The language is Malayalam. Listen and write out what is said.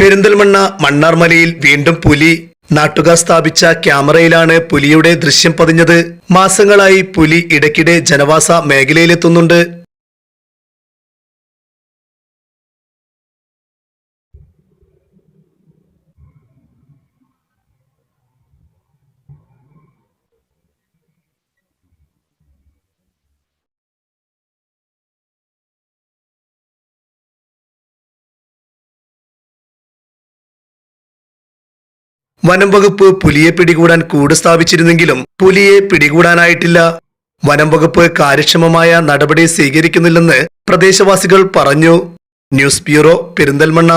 പെരിന്തൽമണ്ണ മണ്ണാർമലയിൽ വീണ്ടും പുലി. നാട്ടുകാർ സ്ഥാപിച്ച ക്യാമറയിലാണ് പുലിയുടെ ദൃശ്യം പതിഞ്ഞത്. മാസങ്ങളായി പുലി ഇടയ്ക്കിടെ ജനവാസ മേഖലയിലെത്തുന്നുണ്ട്. വനം വകുപ്പ് പുലിയെ പിടികൂടാൻ കൂട് സ്ഥാപിച്ചിരുന്നെങ്കിലും പുലിയെ പിടികൂടാനായിട്ടില്ല. വനം വകുപ്പ് കാര്യക്ഷമമായ നടപടി സ്വീകരിക്കുന്നില്ലെന്ന് പ്രദേശവാസികൾ പറഞ്ഞു. News bureau Perinthalmanna.